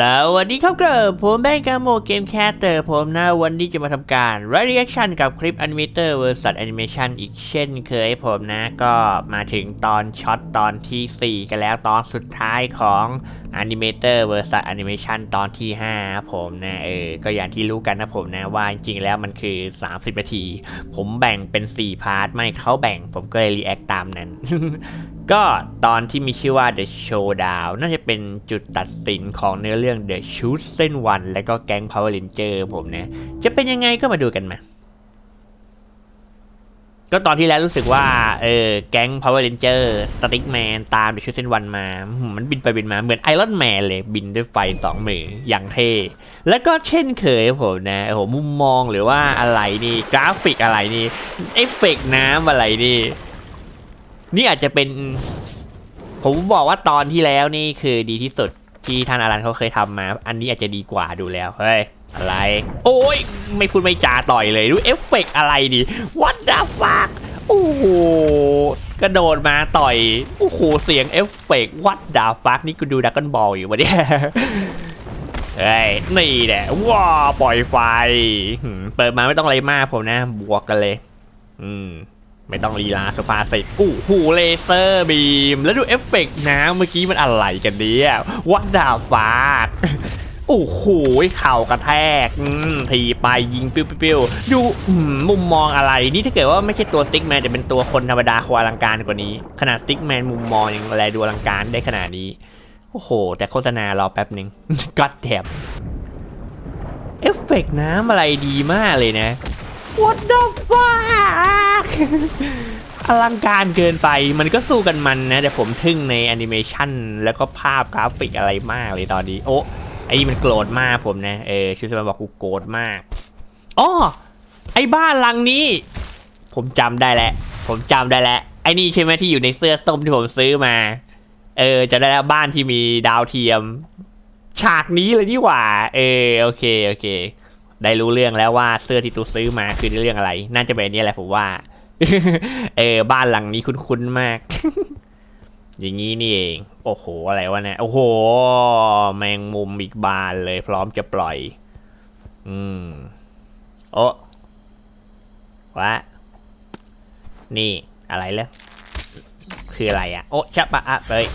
สวัสดีครับเกิร์ผมแบงค์กาโมเกมแคสเตอร์ผมนะวันนี้จะมาทำการ reaction กับคลิป Animator vs Animation อีกเช่นเคยผมนะก็มาถึงตอนช็อตตอนที่ 4 กันแล้วตอนสุดท้ายของ Animator vs Animation ตอนที่ 5 ผมนะเออก็อย่างที่รู้กันนะผมนะว่าจริงๆแล้วมันคือ 30 นาที ผมแบ่งเป็น 4 พาร์ท ไม่เขาแบ่งผมก็เลย react ตามนั้น ก็ตอนที่มีชื่อว่า The Showdown น่าจะเป็นจุดตัดสินของเนื้อเรื่อง The Chosen One และก็แก๊ง Power Ranger ผมนะจะเป็นยังไงก็มาดูกันมาก็ตอนที่แล้วรู้สึกว่าเออแก๊ง Power Ranger Static Man ตาม The Chosen One มา มันบินไปบินมาเหมือนไอรอนแมนเลยบินด้วยไฟสองมืออย่างเท่ แล้วก็เช่นเคยผมนะโอ้โหมุมมองหรือว่าอะไรนี่ กราฟิกอะไรนี่ เอฟเฟกต์น้ำอะไรนี่ นี่อาจจะเป็น ผมบอกว่าตอนที่แล้วนี่คือดีที่สุดที่ท่านอารันเขาเคยทำมา อันนี้อาจจะดีกว่าดูแล้วเฮ้ยอะไร โอ้ยไม่พูดไม่จาต่อยเลยดูเอฟเฟกต์อะไรดิ what the fuck โอ้โหกระโดดมาต่อยโอ้โหเสียงเอฟเฟกต์ what the fuck นี่กูดูดักกันบอลอยู่วะเนี่ยเฮ้ยนี่แหละว้าปล่อยไฟ เปิดมาไม่ต้องอะไรมากผมนะ บวกกันเลย อืม ไม่ต้องลีลาสปาเสร็จอู้หูเลเซอร์บีม แล้วดูเอฟเฟกต์นะเมื่อกี้มันอะไรกันเนี่ยวัดดาฟาดโอ้โหเข่ากระแทกทีไปยิงปิ้วๆๆดูมุมมองอะไร นี่ถ้าเกิดว่าไม่ใช่ตัวสติ๊กแมนแต่เป็นตัวคนธรรมดาควาอลังการกว่านี้ ขนาดสติ๊กแมนมุมมองยังแลดูอลังการได้ขนาดนี้ โอ้โห แต่โฆษณารอแป๊บหนึ่งก็แถบเอฟเฟกต์น้ำอะไรดีมากเลยนะ What the fuck อลังการเกินไปมันก็สู้กันมันนะแต่ผมทึ่งในแอนิเมชันแล้วก็ภาพกราฟิกอะไรมากเลยตอนนี้ โอ้ไอ้มันโกรธมากผมนะ เออชูสมาบอกกูโกรธมากอ๋อไอ้บ้านหลังนี้ ผมจำได้แล้วผมจำได้แล้วไอ้นี่ใช่ไหมที่อยู่ในเสื้อส้มที่ผมซื้อมา เออจะได้แล้วบ้านที่มีดาวเทียม ฉากนี้เลยนี่หว่า เออโอเคโอเค ได้รู้เรื่องแล้วว่าเสื้อที่ตูซื้อมาคือเรื่องอะไร น่าจะเป็นอันนี้แหละผมว่า เออ บ้านหลังนี้คุ้นๆมาก อย่างนี้นี่เอง โอ้โห อะไรวะเนี่ย โอ้โห แมงมุมอีกบานเลย พร้อมจะปล่อย อืม โอ้วะ นี่ อะไรเลยคืออะไรอะโอ้ชับปะอะเลย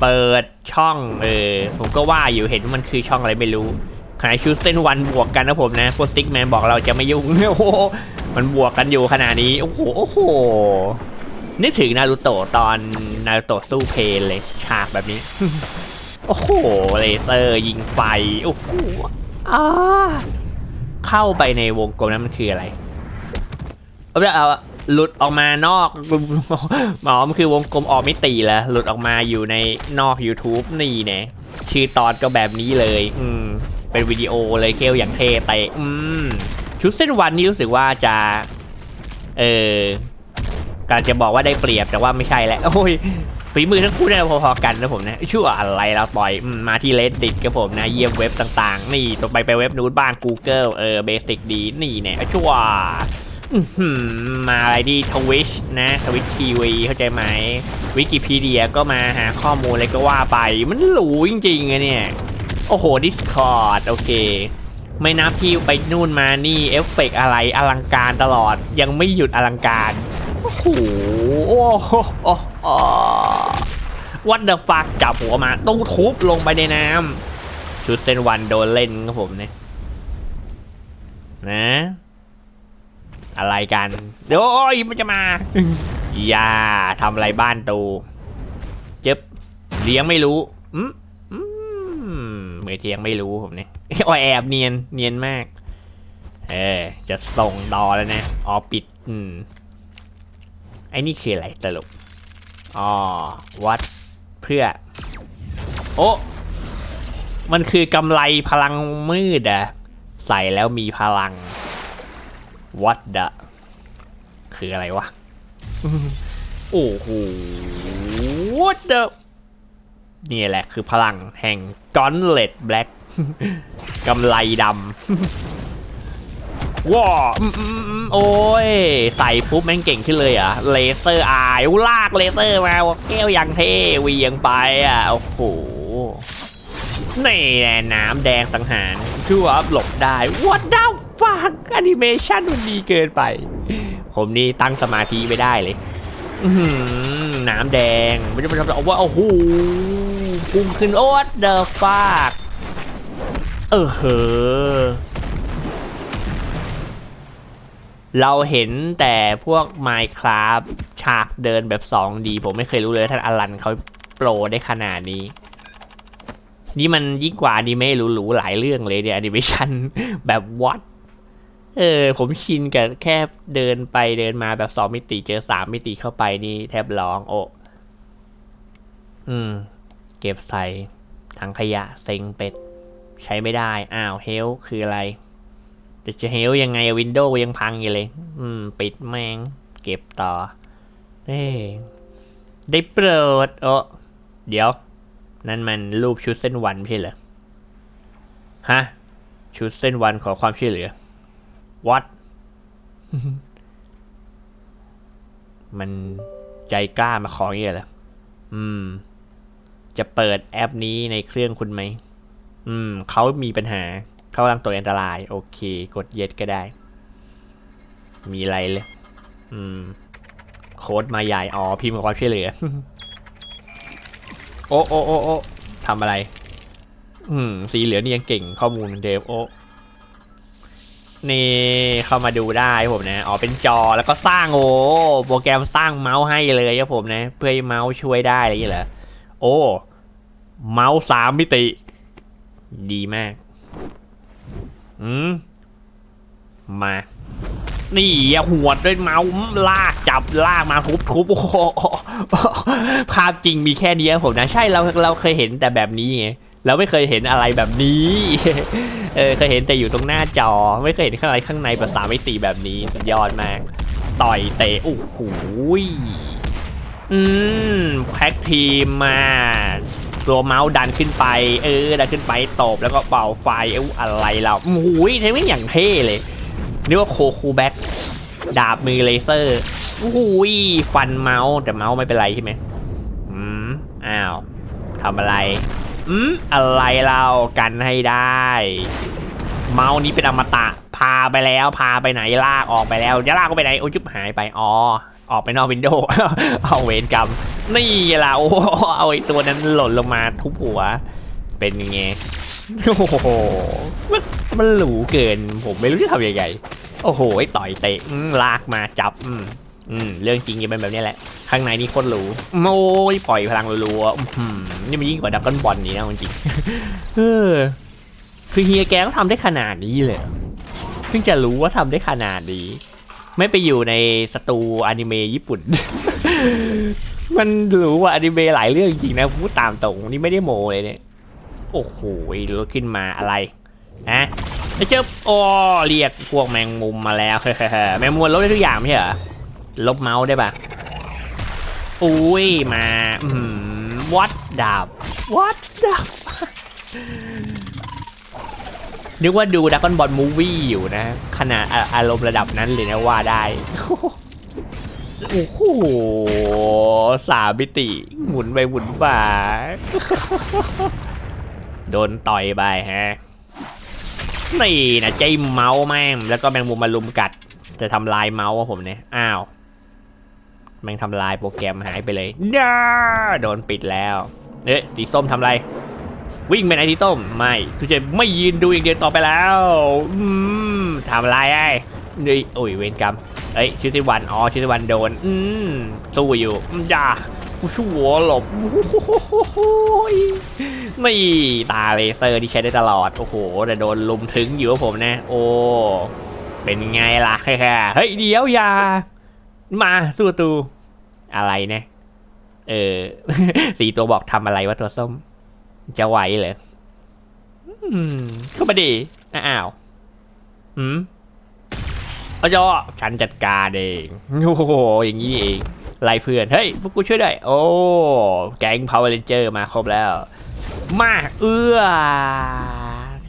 เปิดช่องเออผมก็ว่าอยู่เห็นว่ามันคือช่องอะไรไม่รู้ขณะชุดเส้นวันบวกกันนะผมนะโฟสติกแมนบอกเราจะไม่ยุ่งโอ้โหมันบวกกันอยู่ขนาดนี้โอ้โหโอ้โหนึกถึงนารูโตะตอนนารูโตะสู้เพลเลยฉากแบบนี้ โอ้โหเลเซอร์ยิงไฟโอ้โหอ้าเข้าไปในวงกลมนั้นมันคืออะไรเอาไปเอา หลุดออกมานอกหมอมันคือวงกลมออกมิติแล้วหลุดออกมาอยู่ในนอก YouTube นี่เนี่ยชื่อตอนก็แบบนี้เลย อืม เป็นวิดีโอเลยเกลอย่างเท่แต่อืม ชุดเส้นวันนี้รู้สึกว่าจะ เออการจะบอกว่าได้เปรียบแต่ว่าไม่ใช่แล้วโอ้ยฝีมือทั้งคู่เนี่ยพอๆกันนะผมนะชั่วอะไรเราปล่อยมาที่เลดดิตกับผมนะ เยี่ยมเว็บต่างๆ นี่ต่อไปไปเว็บนู้นบ้าน Google เออเบสิกดีนี่เนี่ยชั่ว มาอะไรที่ทวิชนะทวิชทีวีเข้าใจไหมวิกิพีเดียก็มาหาข้อมูลอะไรก็ว่าไป มันหรูจริงๆอะเนี่ย โอ้โห Discord โอเค ไม่นับที่ไปนู่นมานี่เอฟเฟกต์อะไรอลังการตลอดยังไม่หยุดอลังการโอ้โหโอ้โหโอ้โหวัดเดอะฟักจับหัวมาต้องทุบลงไปในน้ำชุดเซนวันโดนเล่นครับผมเนี่ยนะ อะไรกันเดี๋ยวโอ้ยมันจะมาอย่าทำอะไรบ้านตูเจ็บเลี้ยงไม่รู้อืมอืมเมเทียงไม่รู้ผมเนี่ยโอ้ยแอบเนียนเนียนมาก เออจะส่งดอแล้วนะอ๋อปิด อืมไอ้นี่คืออะไรตลกอ๋อวัดเพื่อ โอ้มันคือกำไรพลังมืดอะใส่แล้วมีพลัง what the คืออะไรวะ โอ้โห what the นี่แหละคือพลังแห่ง Gauntlet Black กำไลดำว้าอืมอืมอืมโอ้ย ใส่ปุ๊บแม่งเก่งขึ้นเลยเหรอะเลเซอร์อายลากเลเซอร์มาแก้วอย่างเท่เหวียงไปอะโอ้โหนี่แหละน้ำแดงสังหารคือว่าหลบได้ What the fuck แอนิเมชันมันดีเกินไป ผมนี่ตั้งสมาธิไม่ได้เลยน้ำแดงไม่ใช่ไม่ใช่เอาว่าโอ้โหพุ่งขึ้นโอ้ What the fuck เออเหอะเราเห็นแต่พวก Minecraft ฉากเดินแบบ 2D ผมไม่เคยรู้เลยท่านอลันเขาโปรได้ขนาดนี้ นี่มันยิ่งกว่าอนิเมะหรูๆหลายเรื่องเลยเนี่ยแอนิเมชันแบบวัด เออ ผมชินกับแค่เดินไปเดินมาแบบสองมิติเจอสามมิติเข้าไปนี่แทบร้อง โอ้อืม เก็บใส่ถังขยะเซ็งเป็ด ใช้ไม่ได้ อ้าวเฮลคืออะไรแต่จะเฮลยังไงวินโดว์ยังพังอยู่เลย อืม ปิดแมง เก็บต่อเอ้ได้โปรดโอ้เดี๋ยว นั่นมันรูปชุดเส้นวันไม่ใช่เหรอฮะ ชุดเส้นวันขอความช่วยเหลือ what มันใจกล้ามาขออย่างเงี้ยเหรออืม จะเปิดแอปนี้ในเครื่องคุณไหม อืม เขามีปัญหา เขากำลังตัวอันตราย โอเค กดเย็ดก็ได้ มีอะไรเลย อืม โค้ดมาใหญ่ อ๋อ พิมพ์ขอความช่วยเหลือ โอ้โอ้โอ้โอ้ทำอะไร อืม สีเหลืองนี่ยังเก่งข้อมูลเดฟโอ้ นี่เข้ามาดูได้ผมนะอ๋อเป็นจอแล้วก็สร้างโอ้โปรแกรมสร้างเมาส์ให้เลยครับผมนะ เพื่อให้เมาส์ช่วยได้อะไรอย่างเงี้ยเหรอโอ้เมาส์สามมิติ ดีมากอืมมา นี่อหัวดด้วยเมาส์ลากจับลากมาทุบทุบโอ้ภาพจริงมีแค่นี้ครับผมนะ ใช่เราเราเคยเห็นแต่แบบนี้ไง เราไม่เคยเห็นอะไรแบบนี้ เออเคยเห็นแต่อยู่ตรงหน้าจอ ไม่เคยเห็นข้างในข้างในแบบสามมิติแบบนี้สุดยอดมาก ต่อยเตะโอ้โหอืมแพ็กทีมมาตัวเมาส์ดันขึ้นไป เออ ดันขึ้นไปตบแล้วก็เป่าไฟเอ้าอะไรเราโอ้ยเทมมิ่งอย่างเท่เลยนึกว่าโคคูแบ็กดาบมือเลเซอร์โอ้ยฟันเมาส์แต่เมาส์ไม่เป็นไรใช่ไหมอืมอ้าวทำอะไร อืมอะไรเรากันให้ได้ เมาส์นี้เป็นอมตะ พาไปแล้วพาไปไหนลากออกไปแล้วจะลากก็ไปไหนโอ้ยจุบหายไปอ๋อออกไปนอกวินโดว์เอาเวรกรรมนี่ล่ะโอ้เอาไอ้ตัวนั้นหล่นลงมาทุบหัว เป็นยังไงโอ้โหมันมันหรูเกิน ผมไม่รู้จะทำยังไงโอ้โหไอ้ต่อยเตะลากมาจับ อืมเรื่องจริงจะเป็นแบบนี้แหละ ข้างในนี่โคตรหรูโอ้ยปล่อยพลังรัวๆนี่มันยิ่งกว่าดักกอนบอลนี่นะจริงเออคือเฮียแกก็ทำได้ขนาดนี้เลยเพิ่งจะรู้ว่าทำได้ขนาดนี้ ไม่ไปอยู่ในสตูอนิเมะญี่ปุ่น มันรู้ว่าอนิเมะหลายเรื่องจริงนะพูดตามตรงนี่ไม่ได้โมเลยเนี่ยโอ้โหรถขึ้นมาอะไรนะไอ้เจ้าโอ้เรียกพวกแมงมุมมาแล้วแมงมุมลบได้ทุกอย่างไม่ใช่เหรอ ลบเมาส์ได้ปะอุ้ยมาอืมวัดดาบวัดดาบนึกว่าดูดักกอนบอลมูวี่อยู่นะ ขนาดออารมณ์ระดับนั้นเลยนะว่าได้ โอ้โหสามมิติ หมุนไปหมุนมาโดนต่อยไปฮะ นี่นะใจเมาส์แม่ง แล้วก็แมงมุมมาลุมกัด จะทำลายเมาส์ผมเนี่ย อ้าว แม่งทำลายโปรแกรมหายไปเลยด้าโดนปิดแล้ว เอ๊ะสีส้มทำไร วิ่งไปไหนที่ต้ม ไม่ทุกจะไม่ยืนดูอย่างเดียวต่อไปแล้วอืมทำอะไรไอ้นี่โอ้ยเวรกรรมเอ้ยชิติวันอ๋อชิติวันโดน อืมสู้อยู่อืมจ้าชั่วหลบโอ้ยไม่ตาเลเซอร์ที่ใช้ได้ตลอด โอ้โห แต่โดนลุมถึงอยู่กับผมนะ โอ้ เป็นไงล่ะแค่เฮ้ยเดี๋ยวอย่า มาสู้ตูอะไรเนี่ยเออ สีตัวบอกทำอะไรวะตัวส้ม จะไหวเหรออืมเข้ามาดีอ้าวอืมเอาจอฉันจัดการเองโอ้โหอย่างนี้นี่เองไล่เพื่อน เฮ้ยพวกกูช่วยด้วยโอ้ แก๊ง Power Ranger มาครบแล้ว มาเอื้อ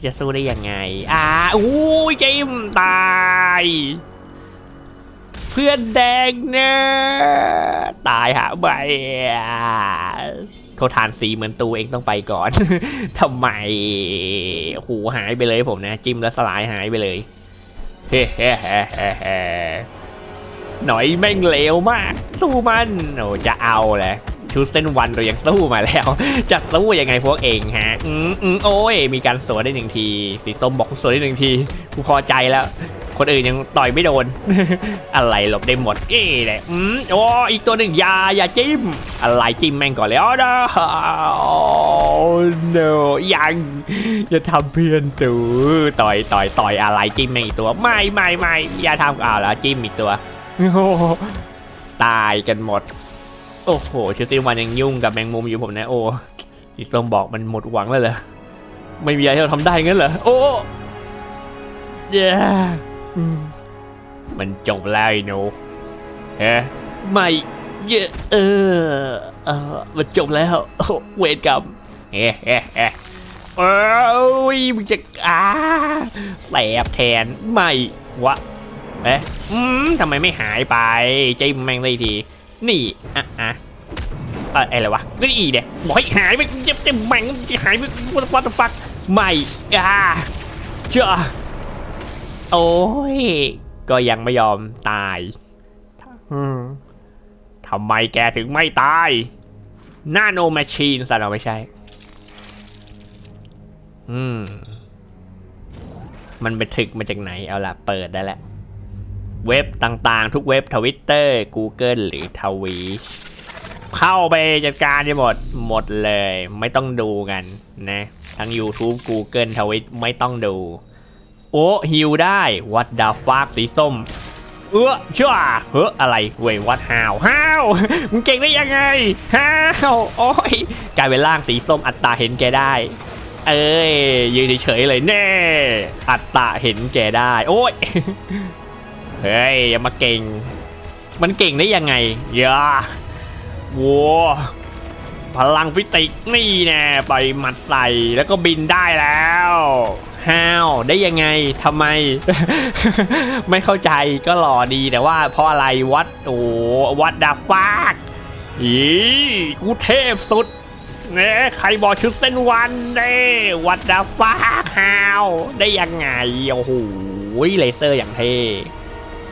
จะสู้ได้ยังไง อ่าอู้ยเจมตาย เพื่อนแดงเนอะตายหาไปเขาทานสีเหมือนตูเองต้องไปก่อน ทำไมหูหายไปเลยผมนะ จิ้มแล้วสลายหายไปเลย เฮ้เฮ้เฮ้เฮ้หน่อยแม่งเลวมาก สู้มันโอ้จะเอาแหละชุดเส้นวันเรายังสู้มาแล้ว จะสู้ยังไงพวกเองฮะ อืมอืมโอ้ย มีการสวนได้หนึ่งที สีส้มบอกสวนได้หนึ่งที กูพอใจแล้ว คนอื่นยังต่อยไม่โดน อะไรหลบได้หมดเอ้แหละอืมโอ้อีกตัวหนึ่งอยาอย่าจิ้ม อะไรจิ้มแม่งก่อนเลยอ๋อ no no ยังอย่าทำเพื่อนตูต่อยต่อยต่อยอะไรจิ้มแม่งอีกตัว ไม่ไม่ไม่อย่าทำอ่าวแล้วจิ้มอีกตัวโอ้ตายกันหมด โอ้โหชูซิวันยังยุ่งกับแมงมุมอยู่ผมนะโอ้สีส้มบอกมันหมดหวังแล้วเหรอไม่มีอะไรที่เราทำได้งั้นเหรอโอ้เย้อื มันจบแล้วไอ้หนูเฮ้ไม่เยอะเออเออมันจบแล้วเวรกรรมเฮ้เฮ้เฮ้โอ้ยมึงจะอาแสบแทนไม่วะเอ๊ะอืมทำไมไม่หายไปใจแมงเลยที นี่อะอะเอ่ออะไรวะนี่อีเด็กบอกให้หายไปเจ็บเจ็บแมงจะหายไปวัตวัตฟักไม่อ่าเจ้า โอ้ย ก็ยังไม่ยอมตายอืมทำไมแกถึงไม่ตายนาโนแมชชีนสัตว์เราไม่ใช่ อืม มันไปถึกมาจากไหน เอาละเปิดได้แล้ว เว็บต่างๆ ทุกเว็บทวิตเตอร์ Google หรือทวีชเข้าไปจัดการให้หมด หมดเลย ไม่ต้องดูกันนะ ทั้ง YouTube Google ทวิตไม่ต้องดู โอ้ฮิวได้วัดดาฟากสีส้ม เออชั่วเฮ้ออะไรเว้ยวัดฮาวฮาวมึงเก่งได้ยังไงฮาวโอ้ยกลายเป็นร่างสีส้มอัตตาเห็นแกได้ เอ้ยยืนเฉยเลยแน่ อัตตาเห็นแกได้ โอ้ยเฮ้ยอย่ามาเก่ง มันเก่งได้ยังไงอย่าวัวพลังฟิสิกส์นี่แน่ไปหมัดใส่แล้วก็บินได้แล้ว ห้าวได้ยังไงทำไม ไม่เข้าใจก็หล่อดีแต่ว่าเพราะอะไรวัดโอ้วัดดาฟากอีกูเทพสุดเนี่ยใครบอกชุดเส้นวันเน่วัดดาฟากฮาวได้ยังไงโอ้โหเลเซอร์อย่างเท่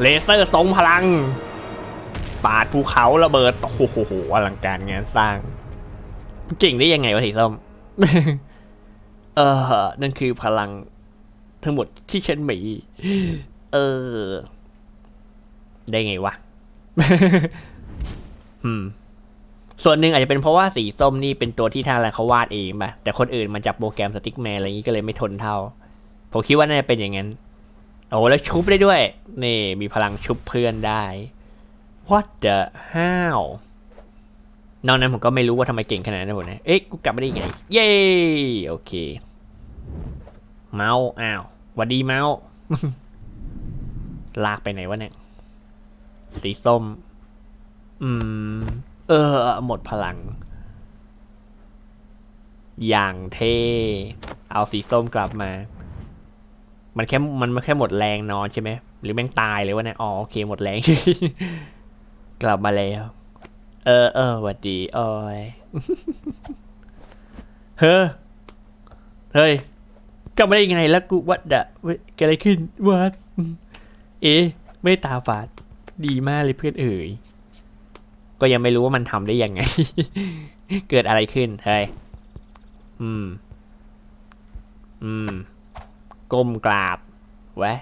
เลเซอร์ทรงพลัง ปาดภูเขาระเบิด โอ้โหอลังการงานสร้าง เก่งได้ยังไงวะสีส้ม เออ นั่นคือพลังทั้งหมดที่ฉันมี เออ ได้ไงวะ อืม ส่วนหนึ่งอาจจะเป็นเพราะว่าสีส้มนี่เป็นตัวที่ทางอะไรเขาวาดเองป่ะ แต่คนอื่นมันจับโปรแกรมสติ๊กแมนอะไรอย่างนี้ก็เลยไม่ทนเท่า ผมคิดว่าน่าจะเป็นอย่างนั้น โอ้แล้วชุบได้ด้วย นี่ มีพลังชุบเพื่อนได้ What the hell นอกนั้นผมก็ไม่รู้ว่าทำไมเก่งขนาดนั้นผมนะ เอ๊ะ กูกลับมาได้ยังไง เย้ โอเค เมาส์อ้าวหวัดดีเมาส์ลากไปไหนวะเนี่ย สีส้ม อืม เออ หมดพลัง อย่างเท่ เอาสีส้มกลับมา มันแค่ มันไม่แค่หมดแรงนอนใช่ไหม หรือแม่งตายเลยวะเนี่ย อ๋อ โอเค หมดแรง กลับมาแล้ว เออเออหวัดดีโอ้ยเฮ้อเฮ้ยกลับมาได้ยังไงแล้วกูวัดดะเว้ยเกิดอะไรขึ้นวัดเอ๊ะไม่ตาฝาดดีมากเลยเพื่อนเอ๋ยก็ยังไม่รู้ว่ามันทำได้ยังไง เกิดอะไรขึ้นเฮ้ยอืม อืมก้มกราบแวะ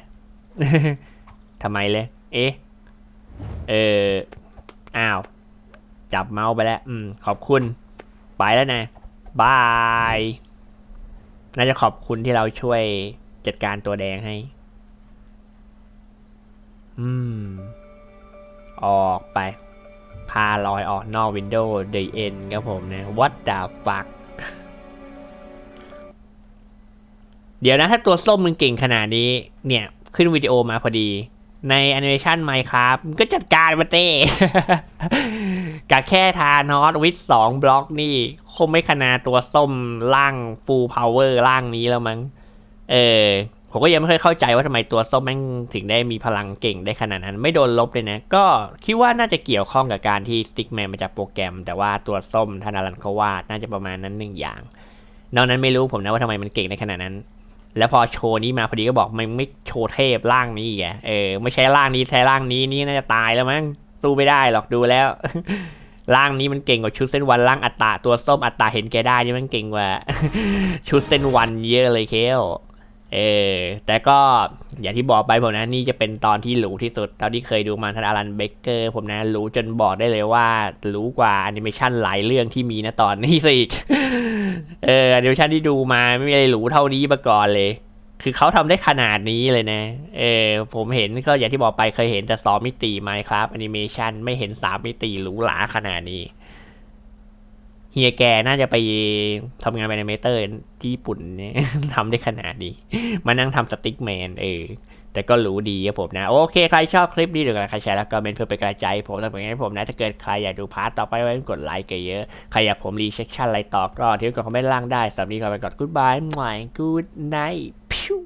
ทำไมเลย เอ๊ะ เอออ้าว จับเมาส์ไปแล้ว อืม ขอบคุณ ไปแล้วนะบาย น่าจะขอบคุณที่เราช่วยจัดการตัวแดงให้ อืม ออกไป พาลอยออกนอกวินโดว์เดย์เอ็นครับผมนะ What the fuck เดี๋ยวนะ ถ้าตัวส้มมันเก่งขนาดนี้ เนี่ย ขึ้นวิดีโอมาพอดี ในแอนิเมชันไมครับก็จัดการมาเต้ กะแค่ทานอสวิทสองบล็อกนี่ คงไม่ขนาดตัวส้มล่างฟูลพาวเวอร์ล่างนี้แล้วมั้ง เออ ผมก็ยังไม่เคยเข้าใจว่าทำไมตัวส้มแม่งถึงได้มีพลังเก่งได้ขนาดนั้น ไม่โดนลบเลยนะ ก็คิดว่าน่าจะเกี่ยวข้องกับการที่สติ๊กแมนมาจากโปรแกรม แต่ว่าตัวส้มธนารันเขาวาดน่าจะประมาณนั้นหนึ่งอย่าง นอกนั้นไม่รู้ผมนะว่าทำไมมันเก่งได้ขนาดนั้นแล้วพอโชว์นี้มาพอดีก็บอกมันไม่โชว์เทพร่างนี้อีกอะเออไม่ใช่ร่างนี้ใช้ร่างนี้นี่น่าจะตายแล้วมั้ง สู้ไม่ได้หรอกดูแล้วร่างนี้มันเก่งกว่าชุดเส้นวันร่างอัตตาตัวส้มอัตตาเห็นแกได้นี่มันเก่งกว่า ชุดเส้นวันเยอะเลยเคลเออแต่ก็อย่างที่บอกไปผมนะนี่จะเป็นตอนที่หรูที่สุดเท่าที่เคยดูมาท่านอารันเบเกอร์ผมนะรู้จนบอกได้เลยว่ารู้กว่าแอนิเมชันหลายเรื่องที่มีนะตอนนี้ซะอีกเออแอนิเมชันที่ดูมาไม่มีอะไรหรูเท่านี้มาก่อนเลย คือเขาทำได้ขนาดนี้เลยนะ เออผมเห็นก็อย่างที่บอกไปเคยเห็นแต่สองมิติไมครับแอนิเมชันไม่เห็นสามมิติหรูหราขนาดนี้ เฮียแกน่าจะไปทำงานเป็นแอนิเมเตอร์ที่ญี่ปุ่นเนี่ยทำได้ขนาดนี้ มานั่งทำสติ๊กแมนเออ แต่ก็รู้ดีครับผมนะ โอเค ใครชอบคลิปนี้หรือใครแชร์แล้วก็เมนเพื่อเป็นกระจายผมแล้วเป็นไงผมนะ ถ้าเกิดใครอยากดูพาร์ตต่อไปไว้กดไลค์กันเยอะ ใครอยากผมรีเช็คชั่นอะไรต่อก็ทิ้งกดคอมเมนต์ล่างได้สำหรับนี้ขอไปก่อนกู๊ดบายหมายกู๊ดไนท์พิว